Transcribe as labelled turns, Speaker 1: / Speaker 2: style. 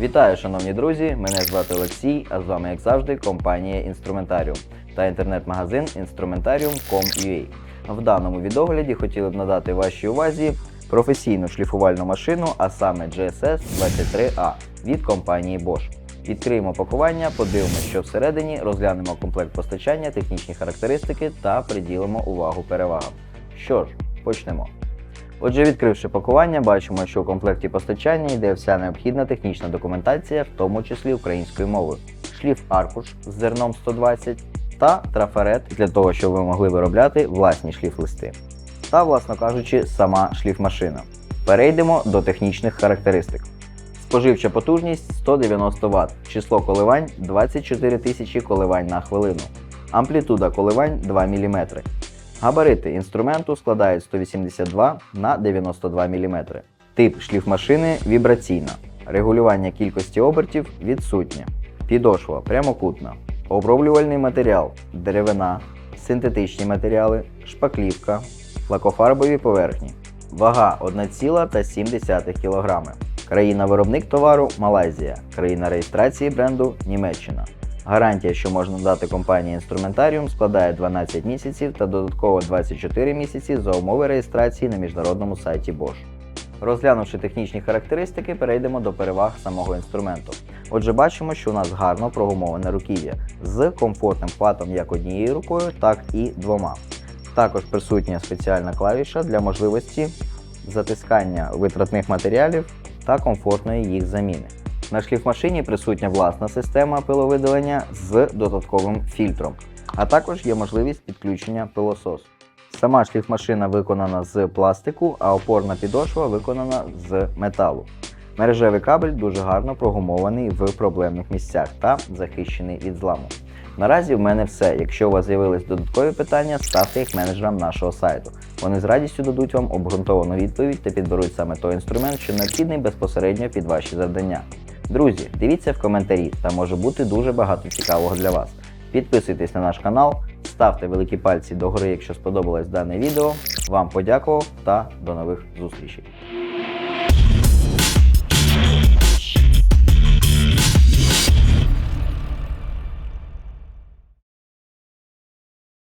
Speaker 1: Вітаю, шановні друзі! Мене звати Олексій, а з вами, як завжди, компанія Інструментаріум та інтернет-магазин Instrumentarium.com.ua. В даному відогляді хотіли б надати вашій увазі професійну шліфувальну машину, а саме GSS 23A від компанії Bosch. Відкриємо пакування, подивимося, що всередині, розглянемо комплект постачання, технічні характеристики та приділимо увагу перевагам. Що ж, почнемо. Отже, відкривши пакування, бачимо, що у комплекті постачання йде вся необхідна технічна документація, в тому числі українською мовою, шліф аркуш з зерном 120 та трафарет для того, щоб ви могли виробляти власні шліф-листи. Та, власно кажучи, сама шліфмашина. Перейдемо до технічних характеристик. Споживча потужність 190 Вт, число коливань 24 тисячі коливань на хвилину, амплітуда коливань 2 мм. Габарити інструменту складають 182 на 92 мм. Тип шліфмашини вібраційна. Регулювання кількості обертів відсутнє. Підошва прямокутна. Оброблювальний матеріал деревина, синтетичні матеріали, шпаклівка, лакофарбові поверхні. Вага 1,7 кг. Країна-виробник товару Малайзія. Країна реєстрації бренду Німеччина. Гарантія, що можна дати компанії інструментаріум, складає 12 місяців та додатково 24 місяці за умови реєстрації на міжнародному сайті Bosch. Розглянувши технічні характеристики, перейдемо до переваг самого інструменту. Отже, бачимо, що у нас гарно прогумоване руків'я з комфортним хватом як однією рукою, так і двома. Також присутня спеціальна клавіша для можливості затискання витратних матеріалів та комфортної їх заміни. На шліфмашині присутня власна система пиловидалення з додатковим фільтром, а також є можливість підключення пилососу. Сама шліфмашина виконана з пластику, а опорна підошва виконана з металу. Мережевий кабель дуже гарно прогумований в проблемних місцях та захищений від зламу. Наразі в мене все. Якщо у вас з'явились додаткові питання, ставте їх менеджерам нашого сайту. Вони з радістю дадуть вам обґрунтовану відповідь та підберуть саме той інструмент, що необхідний безпосередньо під ваші завдання. Друзі, дивіться в коментарі, там може бути дуже багато цікавого для вас. Підписуйтесь на наш канал, ставте великі пальці догори, якщо сподобалось дане відео. Вам подякував та до нових зустрічей.